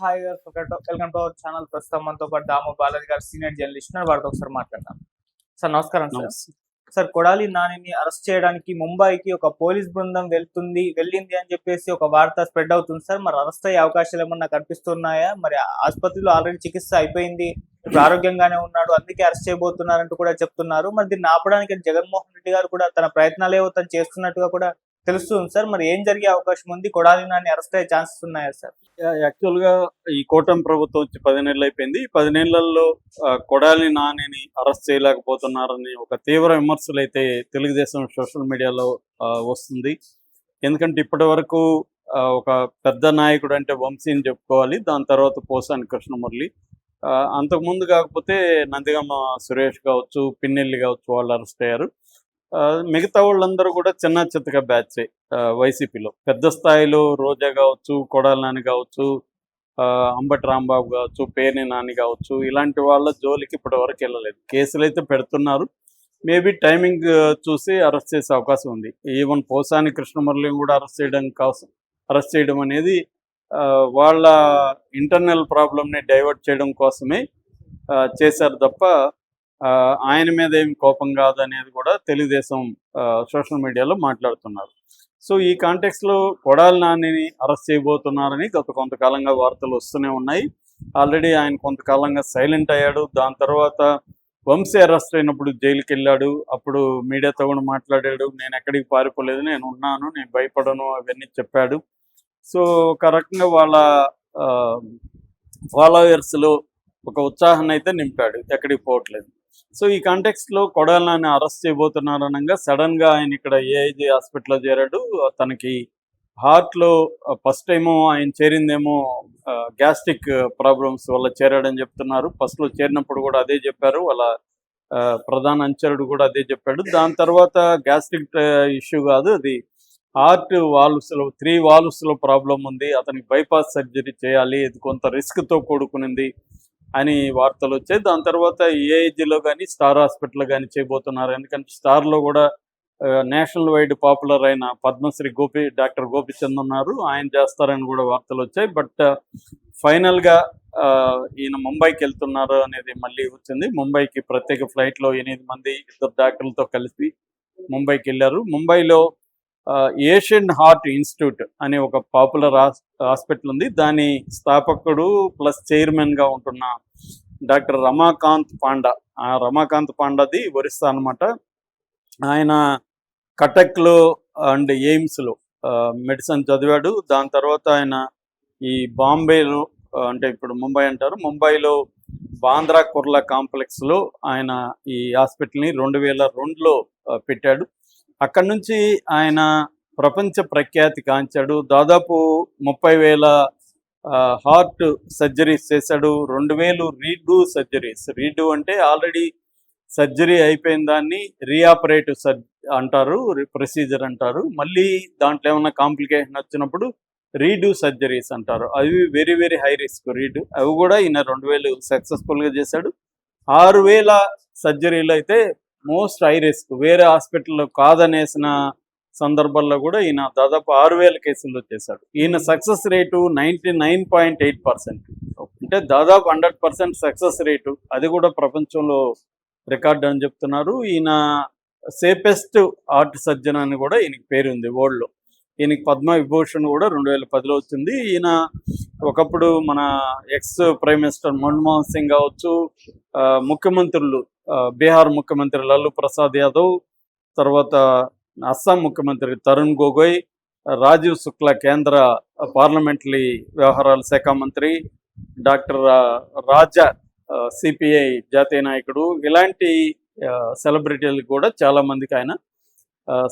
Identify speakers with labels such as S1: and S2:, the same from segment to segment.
S1: Hi welcome to our channel. ప్రస్తుతం మనతో పాటు దాము బాలాజీ గారు సీనియర్ జర్నలిస్ట్ ఉన్నారు. వారితో ఒకసారి మాట్లాడదాం. సార్ నమస్కారం సార్. సార్ కొడాలి నానిని అరెస్ట్ చేయడానికి ముంబైకి ఒక పోలీస్ బృందం వెళ్తుంది వెళ్ళింది అని చెప్పేసి ఒక వార్త స్ప్రెడ్ అవుతుంది సార్. మరి అరెస్ట్ అయ్యే అవకాశాలు ఏమన్నా కనిపిస్తున్నాయా? మరి ఆసుపత్రిలో ఆల్రెడీ చికిత్స అయిపోయింది ఇప్పుడు ఆరోగ్యంగానే ఉన్నాడు అందుకే అరెస్ట్ చేయబోతున్నారంటూ కూడా చెప్తున్నారు. మరి దీన్ని ఆపడానికి జగన్మోహన్ రెడ్డి గారు కూడా తన ప్రయత్నాలు ఏవో తను చేస్తున్నట్టుగా కూడా తెలుస్తుంది సార్. మరి ఏం జరిగే అవకాశం ఉంది? కొడాలి నాని అరెస్ట్ అయ్యే ఛాన్సెస్ ఉన్నాయా సార్?
S2: యాక్చువల్గా ఈ కూటమి ప్రభుత్వం వచ్చి పదినేళ్ళు అయిపోయింది. ఈ పది ఆ, కొడాలి నానిని అరెస్ట్ చేయలేకపోతున్నారని ఒక తీవ్ర విమర్శలు అయితే తెలుగుదేశం సోషల్ మీడియాలో ఆ, వస్తుంది. ఎందుకంటే ఇప్పటి వరకు ఆ, ఒక పెద్ద నాయకుడు అంటే వంశీని చెప్పుకోవాలి. దాని తర్వాత పోసాని కృష్ణమురళి. ఆ, అంతకుముందు కాకపోతే నందిగమ్మ సురేష్ కావచ్చు పిన్నెల్లి కావచ్చు వాళ్ళు అరెస్ట్ అయ్యారు. మిగతా వాళ్ళందరూ కూడా చిన్న చిత్తగా బ్యాచ్ వైసీపీలో. పెద్ద స్థాయిలో రోజా కావచ్చు కొడాల నాని కావచ్చు ఆ, అంబటి రాంబాబు కావచ్చు పేర్ని నాని కావచ్చు ఇలాంటి వాళ్ళ జోలికి ఇప్పటి వరకు వెళ్ళలేదు. కేసులు అయితే పెడుతున్నారు. మేబీ టైమింగ్ చూసి అరెస్ట్ చేసే అవకాశం ఉంది. ఈవెన్ పోసాని కృష్ణమురళిని కూడా అరెస్ట్ చేయడం కోసం అరెస్ట్ చేయడం అనేది ఆ, వాళ్ళ ఇంటర్నల్ ప్రాబ్లమ్ని డైవర్ట్ చేయడం కోసమే ఆ, చేశారు తప్ప ఆయన మీద ఏం కోపం కాదు అనేది కూడా తెలుగుదేశం సోషల్ మీడియాలో మాట్లాడుతున్నారు. సో ఈ కాంటెక్స్లో కొడాలి నానిని అరెస్ట్ చేయబోతున్నారని గత కొంతకాలంగా వార్తలు వస్తూనే ఉన్నాయి. ఆల్రెడీ ఆయన కొంతకాలంగా సైలెంట్ అయ్యాడు. దాని తర్వాత వంశీ అరెస్ట్ అయినప్పుడు జైలుకి వెళ్ళాడు అప్పుడు మీడియాతో కూడా మాట్లాడాడు. నేను ఎక్కడికి పారిపోలేదు. నేను ఉన్నాను. నేను భయపడను. అవన్నీ చెప్పాడు. సో ఒక రకంగా వాళ్ళ ఫాలోయర్స్లో ఒక ఉత్సాహాన్ని అయితే నింపాడు. ఎక్కడికి పోవట్లేదు. సో ఈ కాంటెక్స్ట్లో కొడాలని అరెస్ట్ చేయబోతున్నారు అనగా సడన్గా ఆయన ఇక్కడ ఏఐజీ హాస్పిటల్లో చేరాడు. తనకి హార్ట్లో ఫస్ట్ టైము ఆయన చేరిందేమో గ్యాస్ట్రిక్ ప్రాబ్లమ్స్ వల్ల చేరాడని చెప్తున్నారు. ఫస్ట్లో చేరినప్పుడు కూడా అదే చెప్పారు. వాళ్ళ ఆ, ప్రధాన అంచరుడు కూడా అదే చెప్పాడు. దాని తర్వాత గ్యాస్ట్రిక్ ఇష్యూ కాదు అది హార్ట్ వాల్వ్స్లో త్రీ వాల్వ్స్లో ప్రాబ్లం ఉంది. అతనికి బైపాస్ సర్జరీ చేయాలి. ఇది కొంత రిస్క్తో కూడుకునింది. అని వార్తలు వచ్చాయి. దాని తర్వాత ఏఐజీలో కానీ స్టార్ హాస్పిటల్ కానీ చేయబోతున్నారు. ఎందుకంటే స్టార్లో కూడా నేషనల్ వైడ్ పాపులర్ అయిన పద్మశ్రీ గోపి డాక్టర్ గోపిచంద్ ఉన్నారు. ఆయన చేస్తారని కూడా వార్తలు వచ్చాయి. బట్ ఫైనల్గా ఈయన ముంబైకి వెళ్తున్నారు అనేది మళ్ళీ వచ్చింది. ముంబైకి ప్రత్యేక ఫ్లైట్లో ఎనిమిది మంది ఇద్దరు డాక్టర్లతో కలిసి ముంబైకి వెళ్ళారు. ముంబైలో ఏషియన్ హార్ట్ ఇన్స్టిట్యూట్ అనే ఒక పాపులర్ హాస్పిటల్ ఉంది. దాని స్థాపకుడు ప్లస్ చైర్మన్గా ఉంటున్న డాక్టర్ రమాకాంత్ పాండా. ఆ రమాకాంత్ పాండాది ఒరిస్సా అనమాట ఆయన కటక్లో అండ్ ఎయిమ్స్లో మెడిసిన్ చదివాడు. దాని తర్వాత ఆయన ఈ బాంబేలో అంటే ఇప్పుడు ముంబై అంటారు. ముంబైలో బాంద్రా కుర్లా కాంప్లెక్స్లో ఆయన ఈ హాస్పిటల్ని రెండు వేల రెండులో పెట్టాడు. అక్కడి నుంచి ఆయన ప్రపంచ ప్రఖ్యాతి కాంచాడు. దాదాపు ముప్పై వేల హార్ట్ సర్జరీస్ చేశాడు. రెండు వేలు రీడూ సర్జరీస్. రీడూ అంటే ఆల్రెడీ సర్జరీ అయిపోయిన దాన్ని రీఆపరేటివ్ సర్ అంటారు. ప్రొసీజర్ అంటారు. మళ్ళీ దాంట్లో ఏమైనా కాంప్లికేషన్ వచ్చినప్పుడు రీడూ సర్జరీస్ అంటారు. అవి very very high risk redo. అవి కూడా ఈయన రెండు వేలు సక్సెస్ఫుల్గా చేశాడు. ఆరు వేల సర్జరీలు అయితే మోస్ట్ హై రిస్క్. వేరే హాస్పిటల్లో కాదనేసిన సందర్భాల్లో కూడా ఈయన దాదాపు ఆరు వేల కేసుల్లో చేశాడు. ఈయన success rate ninety nine point eight percent. అంటే దాదాపు హండ్రెడ్ పర్సెంట్ సక్సెస్ రేటు. అది కూడా ప్రపంచంలో రికార్డ్ అని చెప్తున్నారు. ఈయన సేపెస్ట్ ఆర్ట్ సర్జన్ అని కూడా ఈయనకి పేరు ఉంది వరల్డ్లో. ఈయనకి పద్మ విభూషణ్ కూడా రెండు వేల పదిలో వచ్చింది. ఈయన ఒకప్పుడు మన ex prime minister Manmohan Singh కావచ్చు ఆ, ముఖ్యమంత్రులు బీహార్ ముఖ్యమంత్రి లల్లు ప్రసాద్ యాదవ్ తర్వాత అస్సాం ముఖ్యమంత్రి తరుణ్ గొగోయ్ రాజీవ్ శుక్లా కేంద్ర పార్లమెంటరీ వ్యవహారాల శాఖ మంత్రి డాక్టర్ రాజా సిపిఐ జాతీయ నాయకుడు. ఇలాంటి సెలబ్రిటీలు కూడా చాలా మందికి ఆయన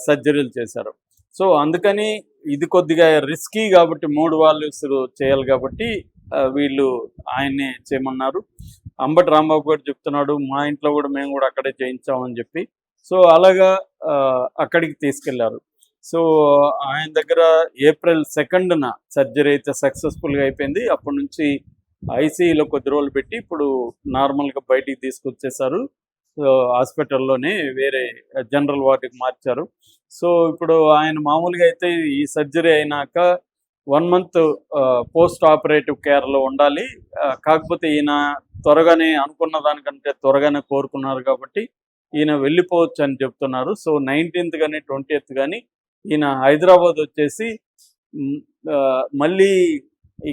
S2: సర్జరీలు చేశారు. సో అందుకని ఇది కొద్దిగా రిస్కీ కాబట్టి మూడు వాళ్ళు చేయాలి కాబట్టి వీళ్ళు ఆయన్నే చేయమన్నారు. అంబటి రాంబాబు గారు చెప్తున్నాడు మా ఇంట్లో కూడా మేము కూడా అక్కడే చేయించామని చెప్పి. సో అలాగా ఆ, అక్కడికి తీసుకెళ్ళారు. సో ఆయన దగ్గర ఏప్రిల్ సెకండ్న సర్జరీ అయితే సక్సెస్ఫుల్గా అయిపోయింది. అప్పటి నుంచి ఐసీఈలో కొద్ది రోజులు పెట్టి ఇప్పుడు నార్మల్గా బయటికి తీసుకొచ్చేసారు. సో హాస్పిటల్లోనే వేరే జనరల్ వార్డుకి మార్చారు. సో ఇప్పుడు ఆయన మామూలుగా అయితే ఈ సర్జరీ అయినాక వన్ మంత్ పోస్ట్ ఆపరేటివ్ కేర్లో ఉండాలి. కాకపోతే ఈయన త్వరగానే అనుకున్న దానికంటే త్వరగానే కోరుకున్నారు కాబట్టి ఈయన వెళ్ళిపోవచ్చు అని చెప్తున్నారు. సో నైన్టీన్త్ కానీ ట్వంటీయత్ కానీ ఈయన హైదరాబాద్ వచ్చేసి మళ్ళీ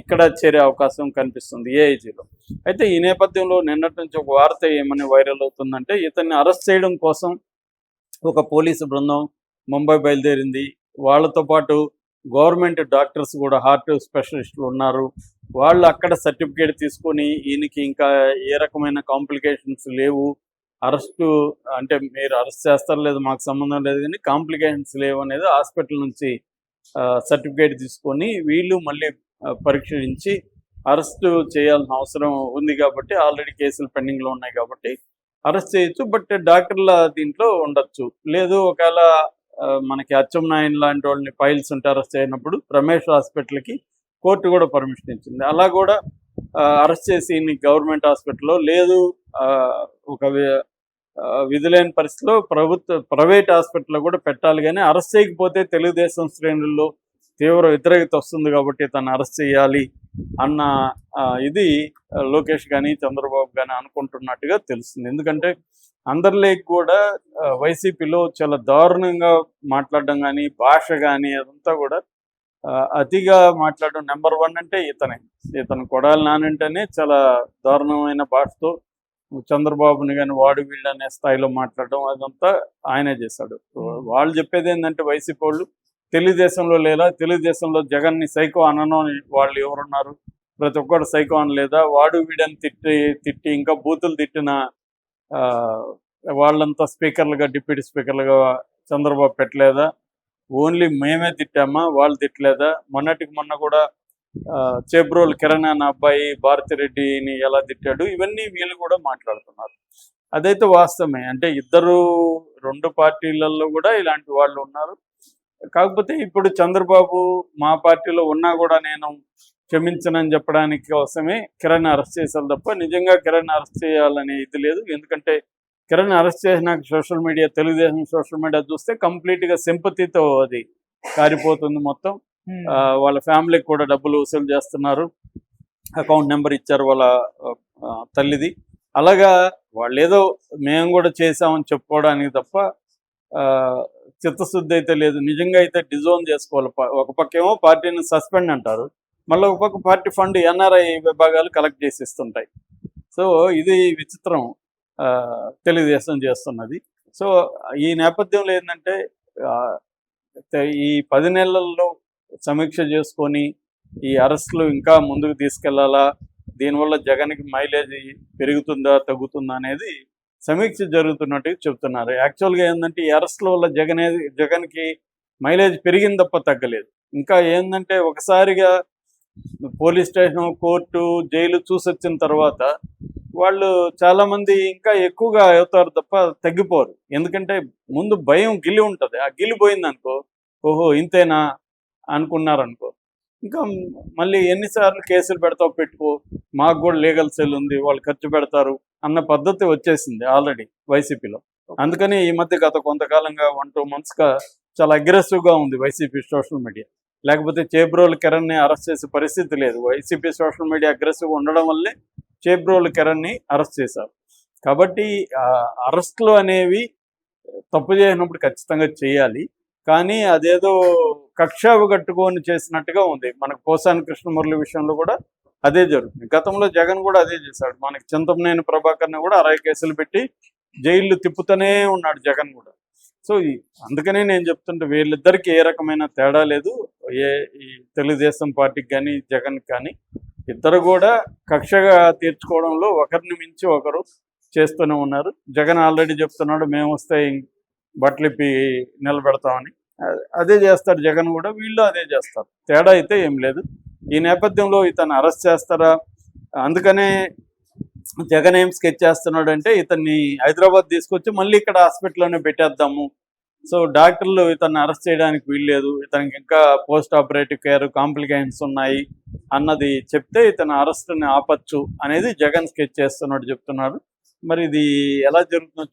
S2: ఇక్కడ చేరే అవకాశం కనిపిస్తుంది ఏఐజీలో. అయితే ఈ నేపథ్యంలో నిన్నటి నుంచి ఒక వార్త ఏమని వైరల్ అవుతుందంటే ఇతన్ని అరెస్ట్ చేయడం కోసం ఒక పోలీసు బృందం ముంబై బయలుదేరింది. వాళ్ళతో పాటు గవర్నమెంట్ డాక్టర్స్ కూడా హార్ట్ స్పెషలిస్టులు ఉన్నారు. వాళ్ళు అక్కడ సర్టిఫికేట్ తీసుకొని ఈయనకి ఇంకా ఏ రకమైన కాంప్లికేషన్స్ లేవు. అరెస్టు అంటే మీరు అరెస్ట్ చేస్తారో లేదు మాకు సంబంధం లేదు కానీ కాంప్లికేషన్స్ లేవు అనేది హాస్పిటల్ నుంచి సర్టిఫికేట్ తీసుకొని వీళ్ళు మళ్ళీ పరీక్షించి అరెస్ట్ చేయాల్సిన అవసరం ఉంది కాబట్టి ఆల్రెడీ కేసులు పెండింగ్లో ఉన్నాయి కాబట్టి అరెస్ట్ చేయొచ్చు. బట్ డాక్టర్ల దీంట్లో ఉండొచ్చు. లేదు ఒకవేళ మనకి అచ్చం నాయన్ లాంటి వాళ్ళని ఫైల్స్ ఉంటే అరెస్ట్ అయినప్పుడు రమేష్ హాస్పిటల్కి కోర్టు కూడా పర్మిషన్ ఇచ్చింది. అలా కూడా అరెస్ట్ చేసి గవర్నమెంట్ హాస్పిటల్లో. లేదు ఆ, ఒక విధులేని పరిస్థితిలో ప్రభుత్వ ప్రైవేట్ హాస్పిటల్లో కూడా పెట్టాలి కానీ అరెస్ట్ చేయకపోతే తెలుగుదేశం శ్రేణుల్లో తీవ్ర వ్యతిరేకత వస్తుంది కాబట్టి తను అరెస్ట్ చేయాలి అన్న ఇది లోకేష్ కానీ చంద్రబాబు కానీ అనుకుంటున్నట్టుగా తెలుస్తుంది. ఎందుకంటే అందరిలోకి కూడా వైసీపీలో చాలా దారుణంగా మాట్లాడడం కానీ భాష కానీ అదంతా కూడా అతిగా మాట్లాడడం నెంబర్ వన్ అంటే ఇతనే. ఇతను కొడాలి నానంటేనే చాలా దారుణమైన భాషతో చంద్రబాబుని కానీ వాడు వీళ్ళు అనే స్థాయిలో మాట్లాడడం అదంతా ఆయనే చేశాడు. వాళ్ళు చెప్పేది ఏంటంటే వైసీపీ వాళ్ళు తెలుగుదేశంలో లేదా తెలుగుదేశంలో జగన్ని సైకో అనను అని వాళ్ళు ఎవరున్నారు? ప్రతి ఒక్కరు సైకో అనలేదా? వాడు వీడని తిట్టి తిట్టి ఇంకా బూతులు తిట్టిన వాళ్ళంతా స్పీకర్లుగా డిప్యూటీ స్పీకర్లుగా చంద్రబాబు పెట్టలేదా? ఓన్లీ మేమే తిట్టామా? వాళ్ళు తిట్టలేదా? మొన్నటికి మొన్న కూడా ఆ, చేబ్రోల్ కిరణ్ అన్న అబ్బాయి భారతిరెడ్డిని ఎలా తిట్టాడు? ఇవన్నీ వీళ్ళు కూడా మాట్లాడుతున్నారు. అదైతే వాస్తవమే. అంటే ఇద్దరు రెండు పార్టీలలో కూడా ఇలాంటి వాళ్ళు ఉన్నారు. కాకపోతే ఇప్పుడు చంద్రబాబు మా పార్టీలో ఉన్నా కూడా నేను క్షమించనని చెప్పడానికి కోసమే కిరణ్ అరెస్ట్ చేశారు తప్ప నిజంగా కిరణ్ అరెస్ట్ చేయాలనే ఇది లేదు. ఎందుకంటే కిరణ్ అరెస్ట్ చేసినాక social media Telugu Desam social media చూస్తే కంప్లీట్గా సింపతితో అది కారిపోతుంది మొత్తం. వాళ్ళ ఫ్యామిలీకి కూడా డబ్బులు వసూలు చేస్తున్నారు. అకౌంట్ నెంబర్ ఇచ్చారు వాళ్ళ తల్లిది. అలాగా వాళ్ళు ఏదో మేము కూడా చేసామని చెప్పుకోవడానికి తప్ప చిత్తశుద్ధి అయితే లేదు. నిజంగా అయితే డిజోన్ చేసుకోవాలి. ఒక పక్క ఏమో పార్టీని సస్పెండ్ అంటారు. మళ్ళీ ఒక పక్క పార్టీ ఫండ్ ఎన్ఆర్ఐ విభాగాలు కలెక్ట్ చేసి ఇస్తుంటాయి సో ఇది విచిత్రం ఆ, తెలుగుదేశం చేస్తున్నది. సో ఈ నేపథ్యంలో ఏంటంటే ఆ, ఈ పది నెలల్లో సమీక్ష చేసుకొని ఈ అరెస్టులు ఇంకా ముందుకు తీసుకెళ్ళాలా? దీనివల్ల జగన్కి మైలేజ్ పెరుగుతుందా తగ్గుతుందా అనేది సమీక్ష జరుగుతున్నట్టు చెప్తున్నారు యాక్చువల్గా ఏంటంటే ఈ అరెస్టుల వల్ల జగన్ జగన్కి మైలేజ్ పెరిగింది తప్ప తగ్గలేదు. ఇంకా ఏంటంటే ఒకసారిగా పోలీస్ స్టేషన్ కోర్టు జైలు చూసొచ్చిన తర్వాత వాళ్ళు చాలా మంది ఇంకా ఎక్కువగా అవుతారు తప్ప తగ్గిపోరు. ఎందుకంటే ముందు భయం గిలి ఉంటుంది. ఆ గిలి పోయింది అనుకో ఓహో ఇంతేనా అనుకున్నారనుకో. ఇంకా మళ్ళీ ఎన్నిసార్లు కేసులు పెడతావు పెట్టుకో మాకు కూడా లీగల్ సెల్ ఉంది వాళ్ళు ఖర్చు పెడతారు అన్న పద్ధతి వచ్చేసింది ఆల్రెడీ వైసీపీలో. అందుకని ఈ మధ్య గత కొంతకాలంగా వన్ టూ మంత్స్గా చాలా అగ్రెసివ్గా ఉంది వైసీపీ సోషల్ మీడియా. లేకపోతే చేబ్రోల్ కిరణ్ని అరెస్ట్ చేసే పరిస్థితి లేదు. వైసీపీ సోషల్ మీడియా అగ్రెసివ్గా ఉండడం వల్లే చేబ్రోల్ కిరణ్ని అరెస్ట్ చేశారు. కాబట్టి ఆ, అరెస్టులు అనేవి తప్పు చేసినప్పుడు ఖచ్చితంగా చేయాలి. కానీ అదేదో కక్షావు కట్టుకొని చేసినట్టుగా ఉంది. మనకు పోసాని కృష్ణమురళి విషయంలో కూడా అదే జరుగుతుంది. గతంలో జగన్ కూడా అదే చేశాడు. మనకి చింతమనేని ప్రభాకర్ని కూడా అరవై కేసులు పెట్టి జైళ్ళు తిప్పుతూనే ఉన్నాడు జగన్ కూడా. సో అందుకనే నేను చెప్తుంటే వీళ్ళిద్దరికి ఏ రకమైన తేడా లేదు. ఏ ఈ తెలుగుదేశం పార్టీకి కానీ జగన్ కానీ ఇద్దరు కూడా కక్షగా తీర్చుకోవడంలో ఒకరిని మించి ఒకరు చేస్తూనే ఉన్నారు. జగన్ ఆల్రెడీ చెప్తున్నాడు మేము వస్తే బట్టలిప్పి నిలబెడతామని. అదే చేస్తాడు జగన్ కూడా వీళ్ళు అదే చేస్తారు. తేడా అయితే ఏం లేదు. ఈ నేపథ్యంలో ఇతను అరెస్ట్ చేస్తారా? అందుకనే జగన్ ఏం స్కెచ్ చేస్తున్నాడు అంటే ఇతన్ని హైదరాబాద్ తీసుకొచ్చి మళ్ళీ ఇక్కడ హాస్పిటల్లోనే పెట్టేద్దాము. సో డాక్టర్లు ఇతన్ని అరెస్ట్ చేయడానికి వీల్లేదు. ఇతనికి ఇంకా పోస్ట్ ఆపరేటివ్ కేర్ కాంప్లికేషన్స్ ఉన్నాయి. అన్నది చెప్తే ఇతను అరెస్ట్ని ఆపచ్చు అనేది జగన్ స్కెచ్ చేస్తున్నట్టు చెప్తున్నారు. మరి ఇది ఎలా జరుగుతుందో